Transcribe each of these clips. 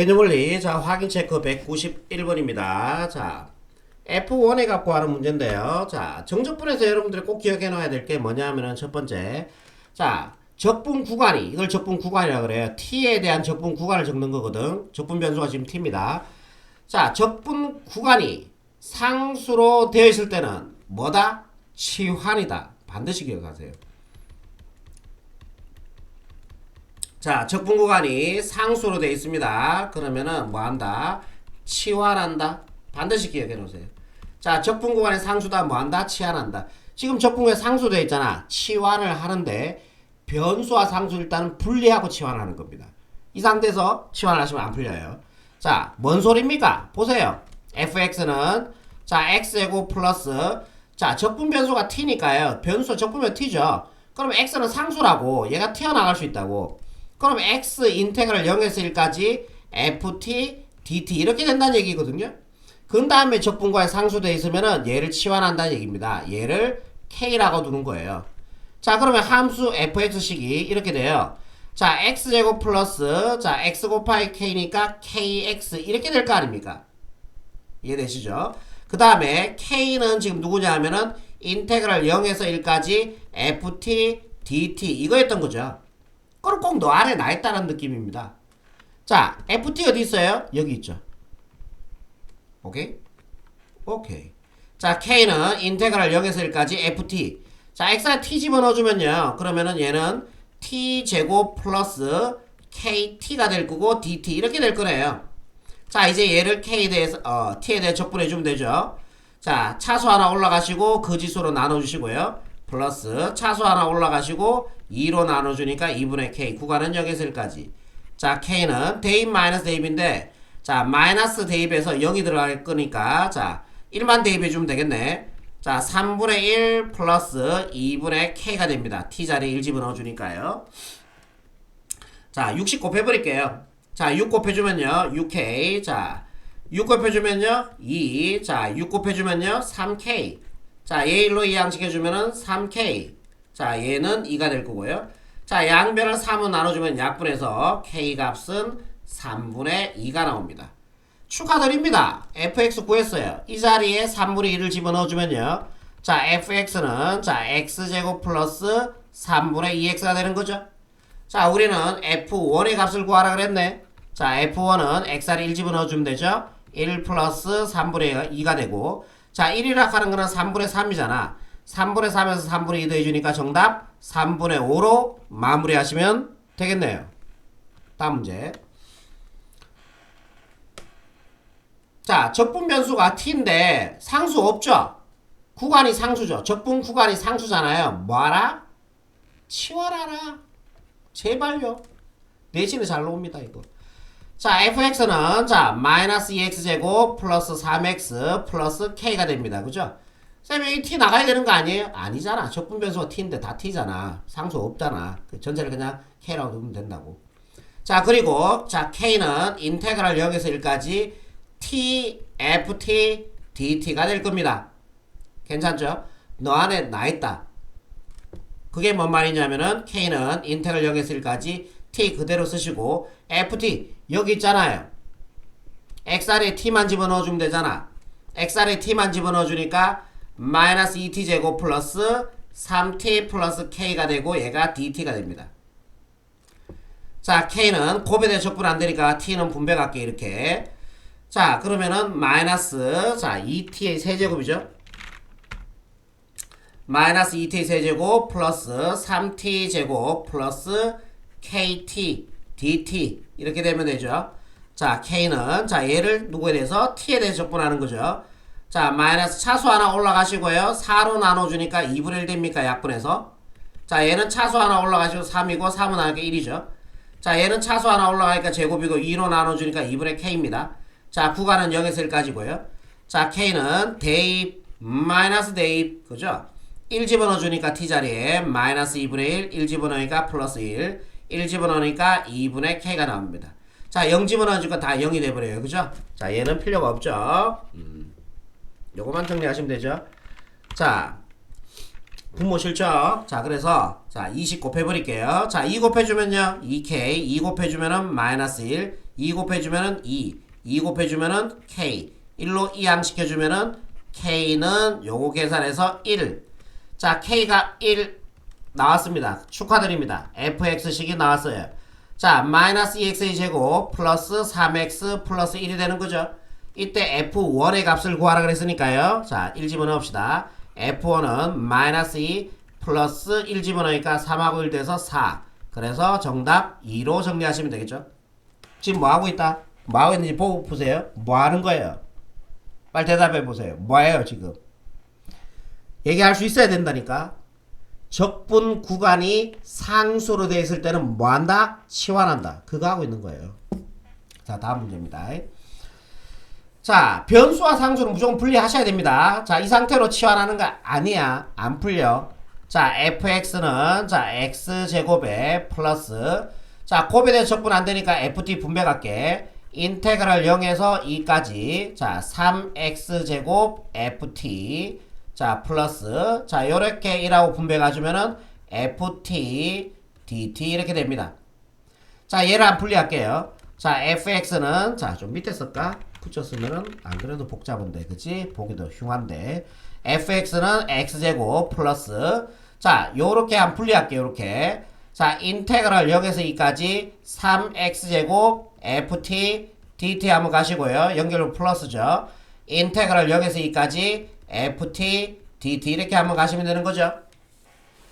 개념 원리 자 확인 체크 191번입니다. 자 F1에 갖고 하는 문제인데요. 자 정적분에서 여러분들이 꼭 기억해 놔야 될 게 뭐냐면은 첫 번째 자 적분 구간이 이걸 적분 구간이라 그래요. t에 대한 적분 구간을 적는 거거든. 적분 변수가 지금 t입니다. 자 적분 구간이 상수로 되어 있을 때는 뭐다? 치환이다. 반드시 기억하세요. 자, 적분 구간이 상수로 되어 있습니다. 그러면은 뭐 한다? 치환한다. 반드시 기억해 놓으세요. 자, 적분 구간이 상수다. 뭐 한다? 치환한다. 지금 적분구에 상수 되어 있잖아. 치환을 하는데 변수와 상수 일단은 분리하고 치환하는 겁니다. 이 상태에서 치환을 하시면 안 풀려요. 자, 뭔 소리입니까? 보세요. fx는 자, x제곱 플러스 자, 적분 변수가 t니까요. 변수 적분면 t죠. 그럼 x는 상수라고 얘가 튀어나갈 수 있다고. 그럼 x 인테그랄 0에서 1까지 ft dt 이렇게 된다는 얘기거든요. 그 다음에 적분과의 상수되어 있으면은 얘를 치환한다는 얘기입니다. 얘를 k라고 두는 거예요. 자 그러면 함수 fx식이 이렇게 돼요. 자 x제곱 플러스 자 x 곱하기 k니까 kx 이렇게 될 거 아닙니까? 이해되시죠? 그 다음에 k는 지금 누구냐 하면은 인테그랄 0에서 1까지 ft dt 이거였던 거죠. 그럼 꼭너 안에 나 있다는 느낌입니다. 자, FT 어디 있어요? 여기 있죠. 오케이? 오케이. 자, K는 인테그랄 0에서 1까지 FT. 자, X에 T 집어넣어주면요. 그러면은 얘는 T제곱 플러스 KT가 될 거고, DT. 이렇게 될 거래요. 자, 이제 얘를 K에 대해서, 어, T에 대해 적분해주면 되죠. 자, 차수 하나 올라가시고, 그 지수로 나눠주시고요. 플러스 차수 하나 올라가시고 2로 나눠주니까 2분의 k 구간은 0에서 1까지. 자 k는 대입 마이너스 대입인데 자 마이너스 대입에서 0이 들어갈 거니까 자 1만 대입해주면 되겠네. 자 3분의 1 플러스 2분의 k가 됩니다. T자리에 1 집어넣어주니까요. 자 60 곱해버릴게요. 자 6 곱해주면요 6k 자6 곱해주면요 2자6 곱해주면요 3k 자, 얘 1로 이양시켜주면은 3K. 자, 얘는 2가 될 거고요. 자, 양변을 3은 나눠주면 약분해서 K 값은 3분의 2가 나옵니다. 축하드립니다. fx 구했어요. 이 자리에 3분의 2를 집어넣어주면요. 자, fx는 자, x제곱 플러스 3분의 2x가 되는 거죠. 자, 우리는 f1의 값을 구하라 그랬네. 자, f1은 x를 1 집어넣어주면 되죠. 1 플러스 3분의 2가 되고 자, 1이라 하는 거는 3분의 3이잖아. 3분의 3에서 3분의 2 더해주니까 정답 3분의 5로 마무리하시면 되겠네요. 다음 문제. 자, 적분 변수가 t인데 상수 없죠? 구간이 상수죠. 적분 구간이 상수잖아요. 뭐하라? 치워라라. 제발요. 내신에 잘 나옵니다, 이거. 자, fx는 자, 마이너스 2x제곱 플러스 3x 플러스 k가 됩니다. 그죠? 쌤, 여기 t 나가야 되는 거 아니에요? 아니잖아. 적분 변수가 t인데 다 t잖아. 상수 없잖아. 그 전체를 그냥 k라고 두면 된다고. 자, 그리고 자, k는 인테그랄 0에서 1까지 t, ft, dt가 될 겁니다. 괜찮죠? 너 안에 나 있다. 그게 뭔 말이냐면은 k는 인테그랄 0에서 1까지 t 그대로 쓰시고 ft 여기 있잖아요. xr에 t만 집어넣어주면 되잖아. xr에 t만 집어넣어주니까 마이너스 2t 제곱 플러스 3t 플러스 k가 되고 얘가 dt가 됩니다. 자 k는 대해 적분 안 되니까 t는 분배할게 이렇게. 자 그러면은 마이너스 자 2t의 세제곱이죠. 마이너스 2t 세제곱 플러스 3t 제곱 플러스 kt dt 이렇게 되면 되죠. 자 k는 자 얘를 누구에 대해서 t에 대해서 적분하는 거죠. 자 마이너스 차수 하나 올라가시고요. 4로 나눠주니까 2분의 1 됩니까? 약분해서 자 얘는 차수 하나 올라가시고 3이고 3은 나니까 1이죠. 자 얘는 차수 하나 올라가니까 제곱이고 2로 나눠주니까 2분의 k입니다. 자 구간은 0에서 1까지고요. 자 k는 대입 마이너스 대입 그죠? 1 집어넣어주니까 t자리에 마이너스 2분의 1, 1 집어넣으니까 플러스 1, 1 집어넣으니까 2분의 k가 나옵니다. 자, 0 집어넣어주니까 다 0이 돼버려요. 그죠? 자, 얘는 필요가 없죠. 음. 요거만 정리하시면 되죠. 자, 분모 실적. 자, 그래서 자, 20 곱해버릴게요. 자, 2 곱해주면요. 2K. 2 곱해주면은 마이너스 1. 2 곱해주면은 2. 2 곱해주면은 K. 1로 이항시켜주면은 K는 요거 계산해서 1. 자, K가 1 나왔습니다. 축하드립니다. fx식이 나왔어요. 자, 마이너스 2x의 제곱 플러스 3x 플러스 1이 되는 거죠. 이때 f1의 값을 구하라 그랬으니까요. 자, 1 집어넣읍시다. f1은 마이너스 2 플러스 1 집어넣으니까 3하고 1 돼서 4. 그래서 정답 2로 정리하시면 되겠죠. 지금 뭐 하고 있다? 뭐 하고 있는지 보고 보세요. 뭐 하는 거예요? 빨리 대답해 보세요. 뭐예요, 지금? 얘기할 수 있어야 된다니까. 적분 구간이 상수로 되어 있을 때는 뭐 한다? 치환한다. 그거 하고 있는 거예요. 자, 다음 문제입니다. 자, 변수와 상수는 무조건 분리하셔야 됩니다. 자, 이 상태로 치환하는 거 아니야. 안 풀려. 자, fx는 자, x제곱에 플러스 자, 곱에 적분 안 되니까 ft 분배 갈게. 인테그랄 0에서 2까지 자, 3x제곱 ft 자, 플러스 자, 요렇게 1하고 분배 가주면은 ft dt 이렇게 됩니다. 자, 얘를 안 분리할게요. 자, fx는 자, 좀 밑에 쓸까? 붙였으면은 안 그래도 복잡한데, 그치? 보기도 흉한데. fx는 x제곱 플러스 자, 요렇게 한 분리할게요, 요렇게. 자, 인테그랄 0에서 2까지 3x제곱 ft dt 한번 가시고요. 연결로 플러스죠. 인테그랄 0에서 2까지 ft dt 이렇게 한번 가시면 되는 거죠.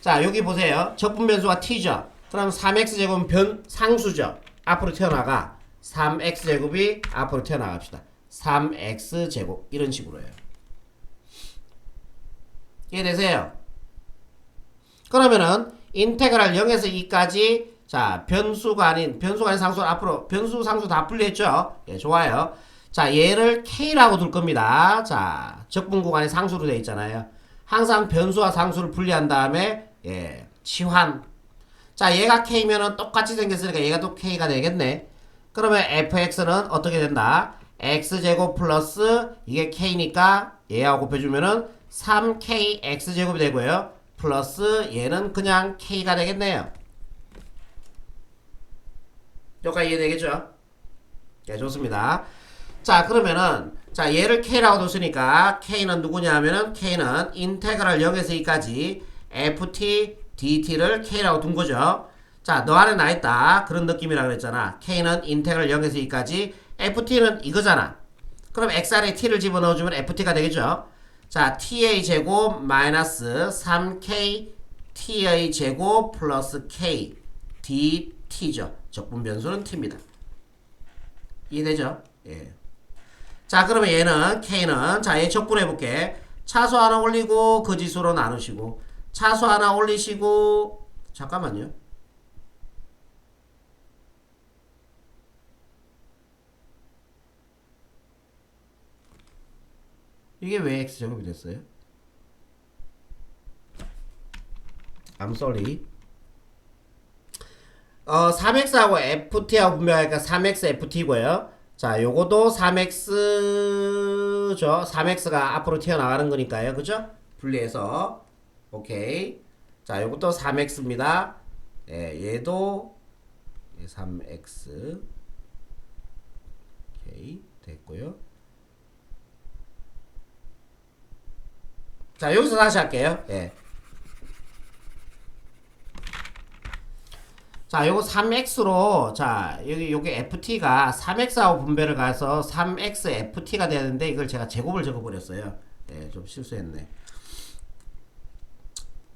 자, 여기 보세요. 적분 변수가 t죠. 그럼 3x제곱은 변 상수죠. 앞으로 튀어나가. 3x제곱이 앞으로 튀어나갑시다. 3x제곱 이런 식으로 해요. 이해되세요? 그러면은 인테그랄 0에서 2까지 자 변수가 아닌 변수가 아닌 상수 앞으로 변수 상수 다 분리했죠? 예, 좋아요. 자 얘를 k라고 둘 겁니다. 자 적분 구간이 상수로 되어 있잖아요. 항상 변수와 상수를 분리한 다음에 예 치환. 자 얘가 k면은 똑같이 생겼으니까 얘가 또 k가 되겠네. 그러면 fx는 어떻게 된다? x제곱 플러스 이게 k니까 얘하고 곱해주면은 3k x제곱이 되고요. 플러스 얘는 그냥 k가 되겠네요. 여기까지 이해되겠죠? 네, 좋습니다. 자, 그러면은 자, 얘를 k라고 뒀으니까 k는 누구냐 하면은 k는 인테그랄 0에서 2까지 ft dt를 k라고 둔 거죠. 자, 너 안에 나 있다. 그런 느낌이라 그랬잖아. k는 인테그랄 0에서 2까지 ft는 이거잖아. 그럼 x 안에 t를 집어넣어주면 ft가 되겠죠. 자, t의 제곱 마이너스 3k t의 제곱 플러스 k dt죠. 적분 변수는 t입니다. 이해되죠? 예. 자, 그러면 얘는 k는 자, 얘 적분해 볼게. 차수 하나 올리고 그 지수로 나누시고 차수 하나 올리시고 잠깐만요. 이게 왜 x제곱이 됐어요? I'm sorry. 어, 3x하고 ft하고 분명하니까 3x ft고요. 자, 요거도 3x죠. 3x가 앞으로 튀어나가는 거니까요. 그죠? 분리해서. 오케이. 자, 요것도 3x입니다. 예, 얘도 3x. 오케이. 됐고요. 자, 여기서 다시 할게요. 예. 자, 요거 3x로, 자, 여기, 여기 ft가 3x하고 분배를 가서 3x ft가 되는데, 이걸 제가 제곱을 적어버렸어요. 예, 좀 실수했네.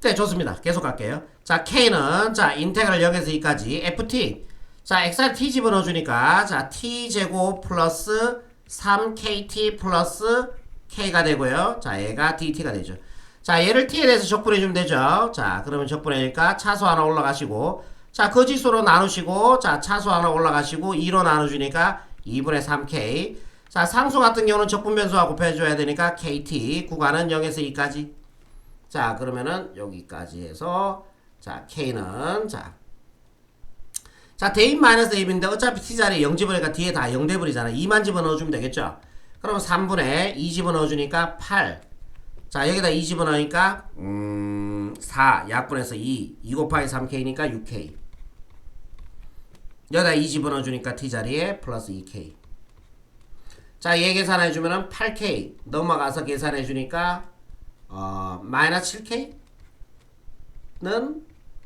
네, 좋습니다. 계속 갈게요. 자, k는, 자, 인테그랄 0에서 2까지 ft. 자, xr t 집어넣어주니까, 자, t제곱 플러스 3kt 플러스 k가 되고요. 자, 얘가 dt가 되죠. 자, 얘를 t에 대해서 적분해주면 되죠. 자, 그러면 적분하니까 차수 하나 올라가시고, 자, 그 지수로 나누시고, 자, 차수 하나 올라가시고, 2로 나눠주니까 2분의 3k. 자, 상수 같은 경우는 적분 변수와 곱해줘야 되니까 kt. 구간은 0에서 2까지. 자, 그러면은 여기까지 해서, 자, k는, 자, 자, 대입 마이너스 대입인데 어차피 t자리에 0 집어넣으니까 뒤에 다0 돼버리잖아. 2만 집어넣어주면 되겠죠? 그럼 3분의 2 집어넣어주니까 8. 자, 여기다 2 집어넣으니까, 음, 4 약분해서 2 2 곱하기 3k니까 6k 여기다 2 집어넣어주니까 t자리에 플러스 2k 자, 얘 계산해주면은 8k 넘어가서 계산해주니까 어, 마이너스 7k는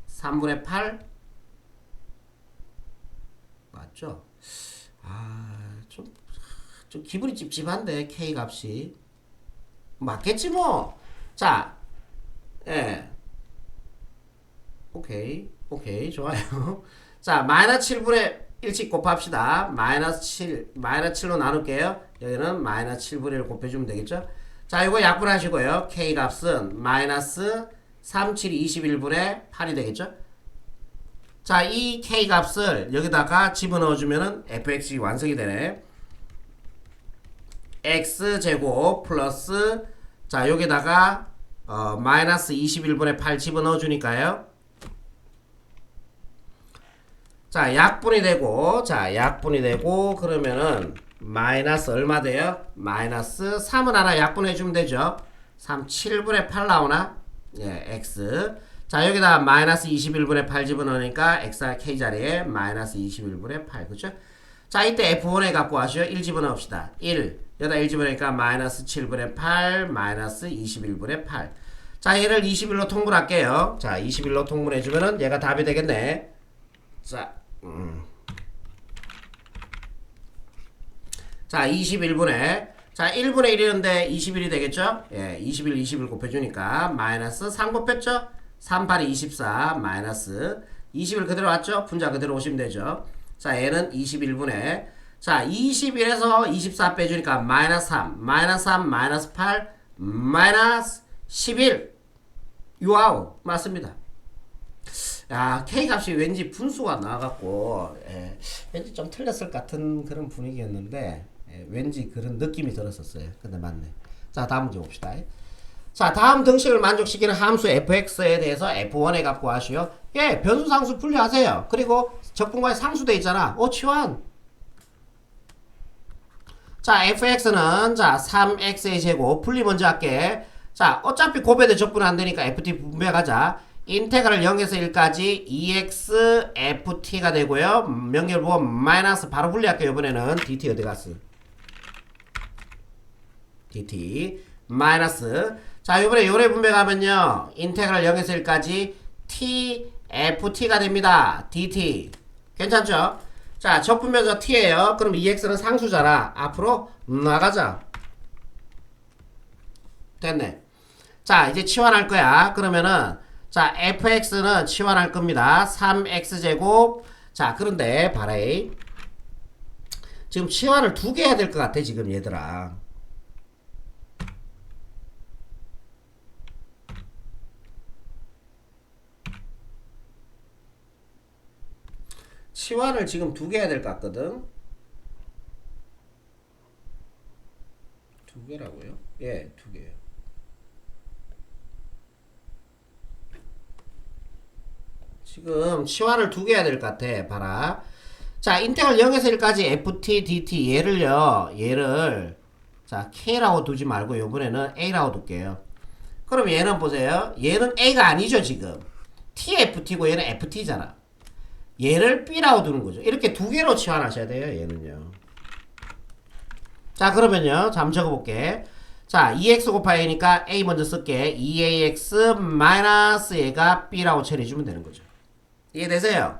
3분의 8 맞죠? 아, 좀, 좀 기분이 찝찝한데 k 값이 맞겠지 뭐. 자, 예. 오케이, 오케이, 좋아요. 자, 마이너스 7분의 1씩 곱합시다. 마이너스 7, 마이너스 7로 나눌게요. 여기는 마이너스 7분의 1 곱해주면 되겠죠? 자, 이거 약분하시고요. K 값은 마이너스 3, 7, 21분의 8이 되겠죠? 자, 이 K 값을 여기다가 집어넣어주면은 fx이 완성이 되네. x제곱 플러스 자, 여기다가 어, 마이너스 21분의 8 집어넣어주니까요. 자, 약분이 되고, 자, 약분이 되고, 그러면은, 마이너스 얼마 돼요? 마이너스 3은 하나 약분해주면 되죠? 3, 7분의 8 나오나? 예, x. 자, 여기다 마이너스 21분의 8 집어넣으니까 x, k 자리에 마이너스 21분의 8. 그죠? 자, 이때 f1에 갖고 하시오. 1 집어넣읍시다. 1. 여기다 1 집어넣으니까 마이너스 7분의 8, 마이너스 21분의 8. 자, 얘를 21로 통분할게요. 자, 21로 통분해주면은 얘가 답이 되겠네. 자, 음. 자, 21분에 자, 1분의 1이었는데 21이 되겠죠? 예, 21, 21 곱해주니까 마이너스 3 곱했죠? 3, 8이 24 마이너스 21 그대로 왔죠? 분자 그대로 오시면 되죠? 자, 얘는 21분에 자, 21에서 24 빼주니까 마이너스 3, 마이너스 3, 마이너스 8, 마이너스 11 유아우 맞습니다. 야, K 값이 왠지 분수가 나와갖고, 예, 왠지 좀 틀렸을 것 같은 그런 분위기였는데, 예, 왠지 그런 느낌이 들었었어요. 근데 맞네. 자, 다음 문제 봅시다. 자, 다음 등식을 만족시키는 함수 fx에 대해서 f1의 값 구하시오. 예, 변수 상수 분류하세요. 그리고 적분과의 상수돼 있잖아. 오, 치환. 자, fx는 자, 3x의 제곱 분리 먼저 할게. 자, 어차피 곱해도 적분 안 되니까 ft 분배하자. 인테그랄 0에서 1까지 2x ft가 되고요. 명렬부호 마이너스 바로 분리할게요. 이번에는 dt 어디 갔어? dt 마이너스 자 이번에 요래 분배가면요. 인테그랄 0에서 1까지 t ft가 됩니다. dt 괜찮죠? 자 적분면적 t예요. 그럼 2x는 상수잖아. 앞으로 나가자. 됐네. 자 이제 치환할 거야. 그러면은 자, fx는 치환할 겁니다. 3x제곱. 자, 그런데 바레이. 지금 치환을 두 개 해야 될 것 같아, 지금 얘들아. 치환을 지금 두 개 해야 될 것 같거든. 두 개라고요? 예, 두 개요. 지금 치환을 두 개 해야 될 것 같아. 봐라. 자, 인테그랄 0에서 1까지 ft, dt 얘를요. 얘를 자, k라고 두지 말고 요번에는 a라고 둘게요. 그럼 얘는 보세요. 얘는 a가 아니죠, 지금. tft고 얘는 ft잖아. 얘를 b라고 두는 거죠. 이렇게 두 개로 치환하셔야 돼요, 얘는요. 자, 그러면요. 자, 한번 적어 볼게. 자, 2x 곱하기 a니까 a 먼저 쓸게. 2ax 마이너스 얘가 b라고 처리해 주면 되는 거죠. 이해되세요?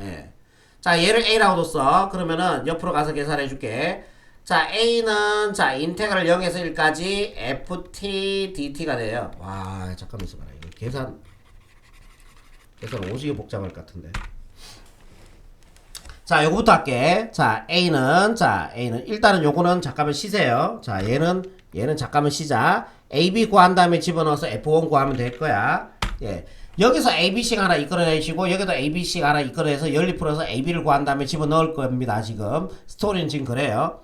예. 자, 얘를 A라고 뒀어. 그러면은 옆으로 가서 계산해 줄게. 자, A는 자, 인테그랄 0에서 1까지 FT DT가 돼요. 와, 잠깐만 있어봐라. 이거 계산 계산 오지게 복잡할 것 같은데. 자, 요거부터 할게. 자, A는 자, A는 일단은 요거는 잠깐만 쉬세요. 자, 얘는 얘는 잠깐만 쉬자. AB 구한 다음에 집어넣어서 F1 구하면 될 거야. 예. 여기서 ABC가 하나 이끌어내시고 여기도 ABC가 하나 이끌어내서 연립 풀어서 AB를 구한 다음에 집어넣을 겁니다. 지금 스토리는 지금 그래요.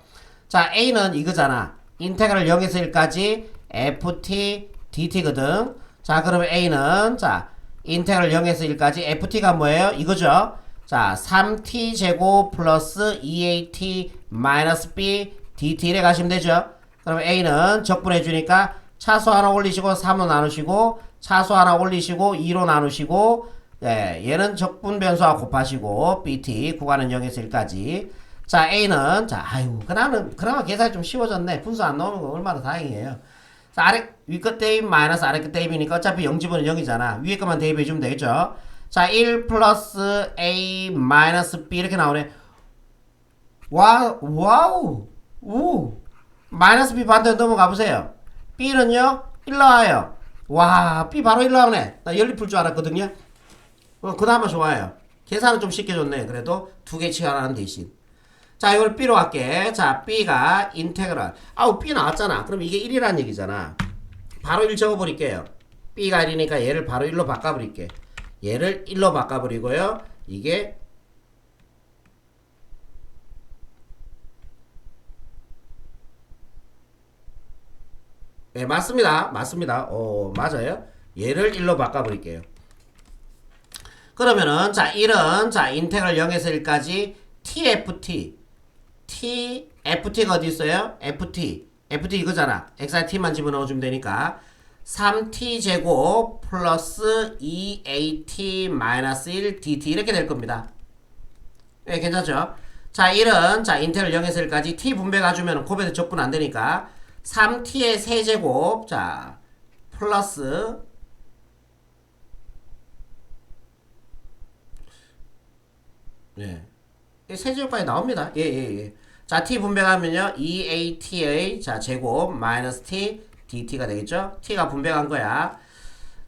자 A는 이거잖아. 인테그랄 0에서 1까지 FT DT거든. 자 그러면 A는 자 인테그랄 0에서 1까지 FT가 뭐예요? 이거죠. 자 3T 제곱 플러스 2AT 마이너스 B DT 를 가시면 되죠. 그럼 A는 적분해 주니까 차수 하나 올리시고 3로 나누시고 차수 하나 올리시고 2로 나누시고 예, 얘는 적분 변수와 곱하시고 BT 구간은 0에서 1까지. 자 A는 자 아유 그나마 그나마 계산이 좀 쉬워졌네. 분수 안 나오는 거 얼마나 다행이에요. 자 아래 위끝 대입 마이너스 아래 끝 대입이니까 어차피 0집은 0이잖아. 위에 것만 대입해 주면 되겠죠? 자1 플러스 A 마이너스 B 이렇게 나오네. 와 와우 오 마이너스 B 반대로 넘어가 보세요. B는요? 1 나와요 와 B 바로 1 나오네 나 연립 풀줄 알았거든요 어, 그나마 좋아요. 계산은 좀 쉽게 줬네. 그래도 두개 치환하는 대신. 자, 이걸 B로 할게. 자, B가 인테그랄. 아우, B 나왔잖아. 그럼 이게 1이란 얘기잖아. 바로 1 적어버릴게요. B가 1이니까 얘를 바로 1로 바꿔버릴게. 얘를 1로 바꿔버리고요. 이게 네, 맞습니다. 맞습니다. 어, 맞아요. 얘를 1로 바꿔버릴게요. 그러면은 자 1은 자 인테그랄 0에서 1까지 TFT T FT가 어디 있어요? FT FT 이거잖아 XRT만 집어넣어주면 되니까 3T 제곱 플러스 2AT 마이너스 1 DT 이렇게 될 겁니다 예 괜찮죠? 자 1은 자 인테그랄 0에서 1까지 T 분배 가주면 곱해서 적분 안 되니까 3T의 세제곱 자 플러스 예. 이 세제곱까지 나옵니다. 예, 예, 예. 자, t 분배하면요. 2at의 자, 제곱 마이너스 t dt가 되겠죠? t가 분배한 거야.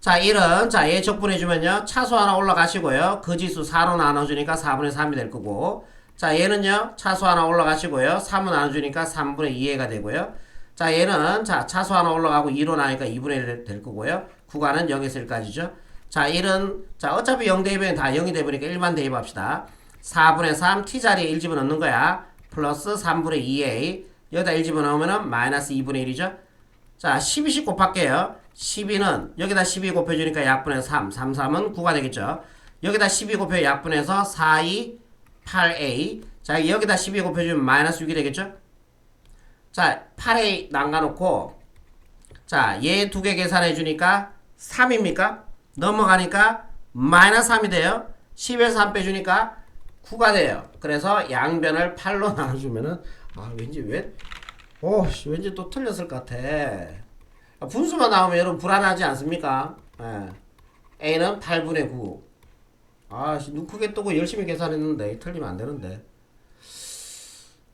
자, 1은 자, 얘 적분해 주면요. 차수 하나 올라가시고요. 그 지수 4로 나눠 주니까 4분의 3이 될 거고. 자, 얘는요. 차수 하나 올라가시고요. 3을 나눠 주니까 3분의 2가 되고요. 자, 얘는 자, 차수 하나 올라가고 2로 나니까 2분의 1 될 거고요. 구간은 0에서 1까지죠. 자, 1은 자, 어차피 0 대입은 다 0이 돼 버리니까 1만 대입합시다. 4분의 3 t자리에 1 집어넣는 거야. 플러스 3분의 2a 여기다 1 집어넣으면 마이너스 2분의 1이죠. 자 12씩 곱할게요. 12는 여기다 12 곱해주니까 약분의 3 3 3은 9가 되겠죠. 여기다 12 곱해 약분해서 4 2 8a 자 여기다 12 곱해주면 마이너스 6이 되겠죠. 자 8a 남가놓고 자 얘 두 개 계산해 주니까 3입니까? 넘어가니까 마이너스 3이 돼요. 10에서 3 빼주니까 9가 돼요. 그래서 양변을 8로 나눠주면은 아 왠지 왜? 어 왠지 또 틀렸을 것 같아. 아, 분수만 나오면 여러분 불안하지 않습니까? 예. A는 8분의 9. 아, 씨, 눈 크게 뜨고 열심히 계산했는데 틀리면 안 되는데.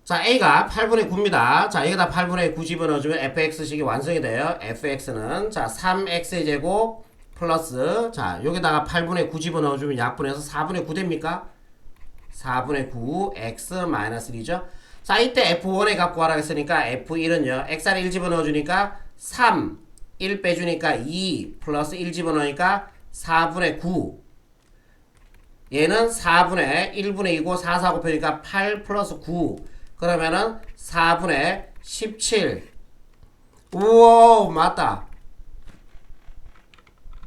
자, A가 8분의 9입니다. 자, 여기다 8분의 9 집어넣어주면 fx식이 완성이 돼요. fx는 자, 3x의 제곱 플러스 자, 여기다가 8분의 9 집어넣어주면 약분해서 4분의 9 됩니까? 4분의 9 x 마이너스 1이죠. 자 이때 F1에 갖고 와라 했으니까 F1은요. x를 1 집어넣어주니까 3 1 빼주니까 2 플러스 1 집어넣으니까 4분의 9 얘는 4분의 1분의 2고 4, 4 곱하니까 8 플러스 9 그러면은 4분의 17 우와 맞다